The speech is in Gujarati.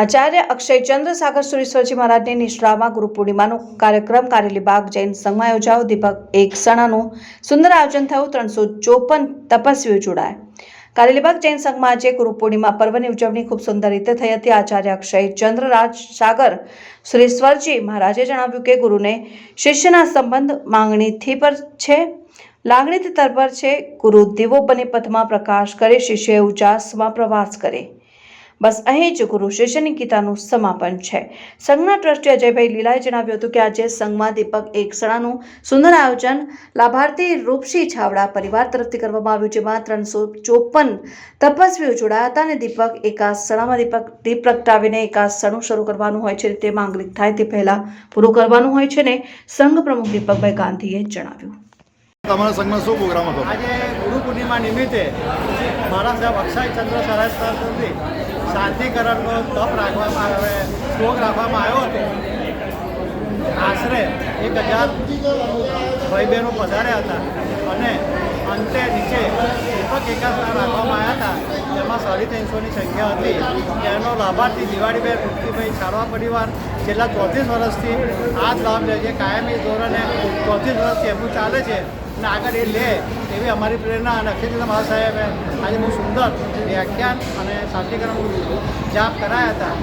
આચાર્ય અક્ષયચંદ્ર સાગર સુરેશ્વરજી મહારાજની નિષ્ઠામાં ગુરુ પૂર્ણિમાનો કાર્યક્રમ કારેલીબાગ જૈન સંઘમાં યોજાયો. દીપક એક સણાનું સુંદર આયોજન થયું. ત્રણસો ચોપન તપસ્વીઓ જોડાયા. કારેલીબાગ જૈન સંઘમાં આજે ગુરુ પૂર્ણિમા પર્વની ઉજવણી ખૂબ સુંદર રીતે થઈ હતી. આચાર્ય અક્ષયચંદ્ર રાજ સાગર સુરેશ્વરજી મહારાજે જણાવ્યું કે ગુરુને શિષ્યના સંબંધ માંગણીથી પર છે, લાગણીથી તરબર છે. ગુરુ દીવો બની પથમાં પ્રકાશ કરે શિષ્ય ઉજાસમાં પ્રવાસ કરે. બસ અહીં જ ગુરુ શિષ્યની ગીતાનું સમાપન છે. સંઘના ટ્રસ્ટી અજયભાઈ લીલાએ જણાવ્યું હતું કે આજે સંઘમાં દીપક એકસણાનું સુંદર આયોજન લાભાર્થી રૂપસી છાવડા પરિવાર તરફથી કરવામાં આવ્યું, જેમાં ત્રણસો ચોપન તપસ્વીઓ જોડાયા હતા અને દીપક એકાસણામાં દીપક દીપ પ્રગટાવીને એકાસણું શરૂ કરવાનું હોય છે. તે માંગલિક થાય તે પહેલાં પૂરું કરવાનું હોય છે ને સંઘ પ્રમુખ દીપકભાઈ ગાંધીએ જણાવ્યું. તમારા સંઘમાં શું પ્રોગ્રામ હતો? આજે ગુરુ પૂર્ણિમા નિમિત્તે મારા સાહેબ અક્ષયચંદ્ર સરસ્વતી શાંતિકરણનો તપ રાખવામાં આવે શ્લોક રાખવામાં આવ્યો હતો. આશરે એક હજાર ભાઈ બહેનો પધાર્યા હતા. અને અંતે નીચે દીપક એકાસના રાખવામાં આવ્યા હતા. જેમાં સાડી ત્રણસોની સંખ્યા હતી. તેનો લાભાર્થી દિવાળીબેન મુક્તિભાઈ છાડવા પરિવાર છેલ્લા ચોત્રીસ વર્ષથી આ જ લાભ લે છે. કાયમી ધોરણે ચોત્રીસ વર્ષથી એમનું ચાલે છે અને આગળ એ લે એવી અમારી પ્રેરણા અને અક્ષયચંદ્ર મહાસાહેબે આજે બહુ સુંદર વ્યાખ્યાન અને શાંતિકરણ જાપ કરાયા હતા.